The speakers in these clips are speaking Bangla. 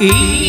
Y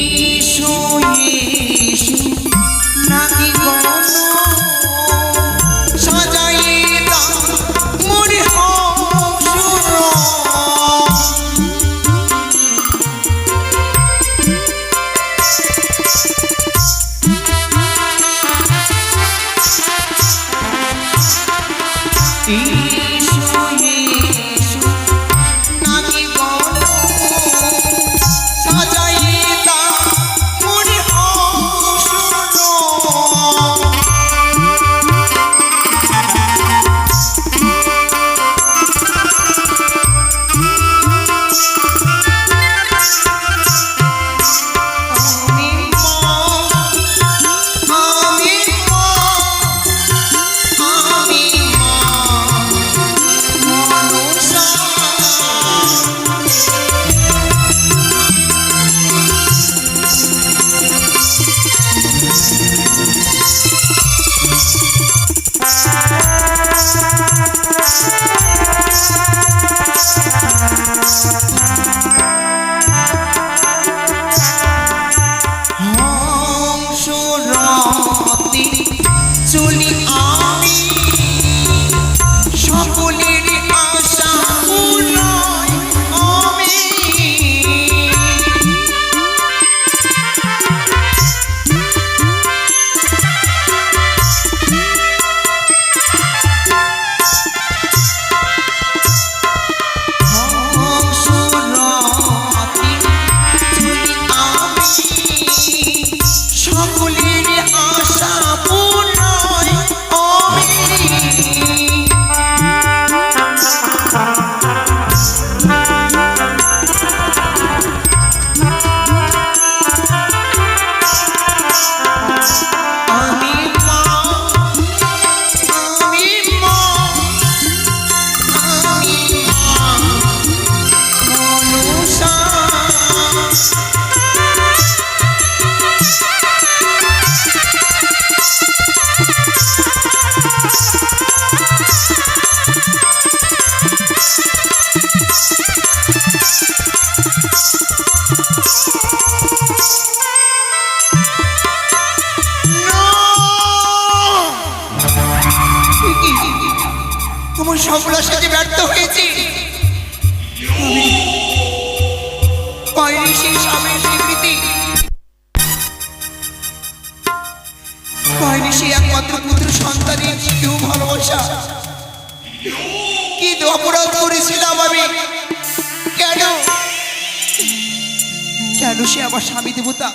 তোমার সকল সাথে ব্যর্থ হয়েছে। অপরাধ করেছিলাম আমি? কেন? কেন সে আমার স্বামী দেবতা?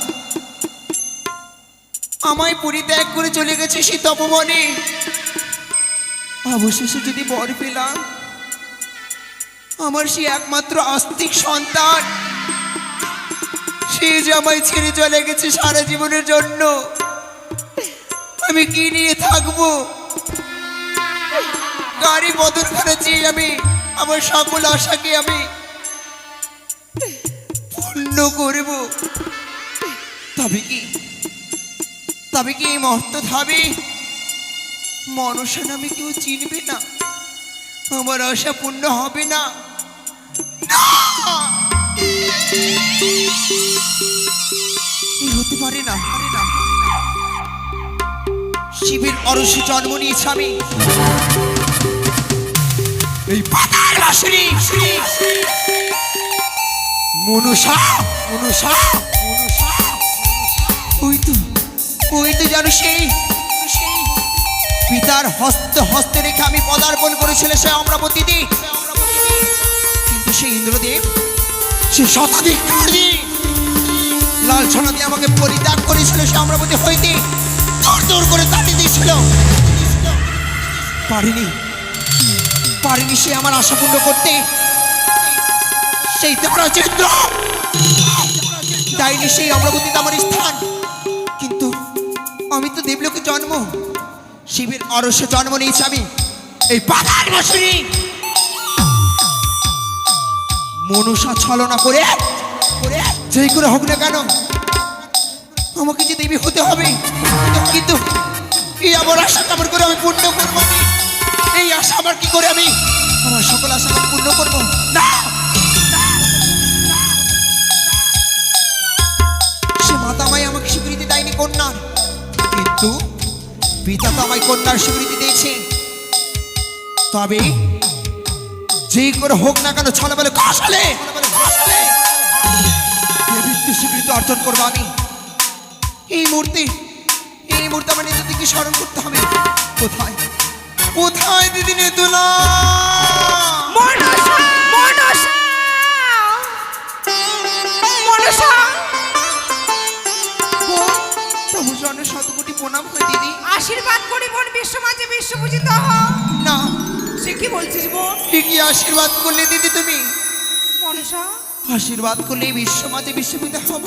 আমায় পরিত্যাগ করে চলে গেছে সে তপবনে অবশেষে যদি বর পেলাম, আমার সে একমাত্র আস্তিক সন্তান। সে যে আমায় ছেড়ে চলে গেছে সারা জীবনের জন্য, আমি কি নিয়ে থাকব? গাড়ি বদল করেছি আমি, আমার সকল আশাকে আমি পূর্ণ করব। তবে কি তবে কি এই মহত্ব ধাবে? মনসা নামে কেউ চিনবে না। আমার আশা পূর্ণ হবে না! হতে পারে না শিবের অরসে জন্ম নিয়েছে আমি। এই পাতার বাসুরি মনুষা মনুষা মনুষা ওই তো ওই তো জানো সেই পিতার হস্ত হস্তে রেখে আমি পদার্পণ করেছিল সে অমরাবতীতে কিন্তু সে ইন্দ্রদেব, সে শতাধিক লালছনা দিয়ে আমাকে পরিত্যাগ করেছিল সে অমরাবতী হইতে। দূর করে তাড়িয়ে দিয়েছিল। পারিনি পারিনি সে আমার আশা পূর্ণ করতে। সেই দেবরাজেন্দ্র তাইনি সেই অমরাবতীতে আমার স্থান। কিন্তু আমি তো দেবলোকে জন্ম শিবের অরসে জন্ম নিয়েছি আমি। এই পাতার বসুনি। মনুষা ছলনা করে যেই করে হোক না কেন, আমাকে যে দেবী হতে হবে, কিন্তু এই আমার আশা কেমন করে আমি পূর্ণ করব? এই আশা আমার কি করে আমি? আমার সকল আশা পূর্ণ করব। আমায় কন্যার স্বীকৃতি দিয়েছে তবে যে করে হোক না কেন ছলে বলে ঘাসালে স্বীকৃতি অর্জন করব আমি। এই মুহূর্তে এই মুহূর্তে আমার নিজের দিকে স্মরণ করতে হবে। কোথায়? কোথায় দিদি নেতুলা? মনসা প্রণাম হয় দিদি। আশীর্বাদ করি বোন বিশ্ব মাঝে বিশ্বপূজিত হ না। সে কি বলছিস বোন? ঠিকই আশীর্বাদ করলে দিদি তুমি। মনসা? আশীর্বাদ করলে বিশ্ব মাঝে বিশ্বপিতা হব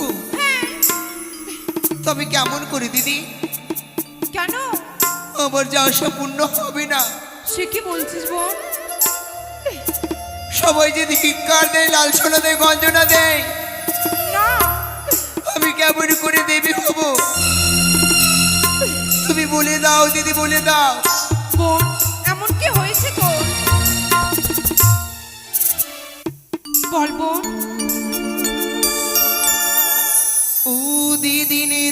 তবে কেমন করে দিদি? কেন? আমার যা আশা পূর্ণ হবে না। সে কি বলছিস বোন? সবাই যদি হিক্কার দেয় লাল সোনা দেয় গঞ্জনা দেয় না। আমি কেমন করে দেবী হব? বলে দাও দিদি বলে দাও। বোন এমন কি হয়েছে বলব ও দিদি নে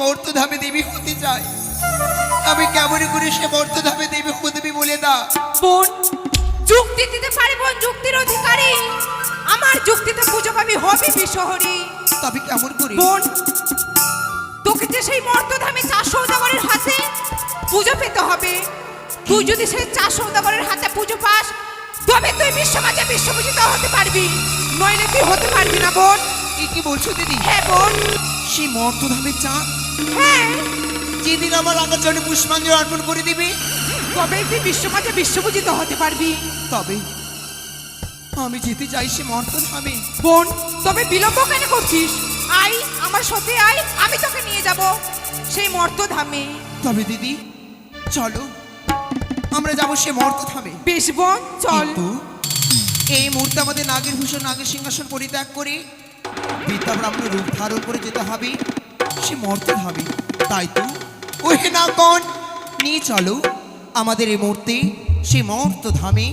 মর্তধামে দেবী হতে চাই। আমি কেমন করে সে মর্তধামে দেবী হতে বলে দা বোন যুক্তি দিতে পারি বোন যুক্তির অধিকারী। আমার যুক্তিতে পুজো পাবি হবি বিশহরী। তবে কেমন করে? বোন তোকে যে সেই মর্তধামে চার সৌদাগরের হাতে পুজো পেতে হবে তুই যদি সেই চার সৌদাগরের হাতে পুজো পাস তবে তুই বিশ্বমাজে বিশ্বপূজিত হতে পারবি। নইলে তুই হতে পারবি না বোন। এ কি বলছো দিদি? হ্যাঁ বোন। সেই মর্তধামে চাঁদ যেদিন আমার আগার চরণে পুষ্পাঞ্জলি অর্পণ করে দিবি তবে তুই বিশ্বমাজে বিশ্বপূজিত হতে পারবি। তবে আমি যেতে চাই সে মর্তধামে বোন তবে বিলম্ব কেন করছিস? আই আমার সাথে আই আমি তোকে নিয়ে যাব। সেই মর্তধামে তবে দিদি চলো। আমরা যাব সে মর্তধামে বেশ বোন চল। এই মুহূর্তে আমাদের নাগের ভূষণ নাগের সিংহাসন পরিত্যাগ করে বিদ্যা ব্রাহ্মণ রূপ ধারণ করে যেতে হবে। সে মরতে হবে। তাই তো? ওহে না কন, নিয়ে চলো। আমাদের এই মূর্তি সে মর্ত ধামে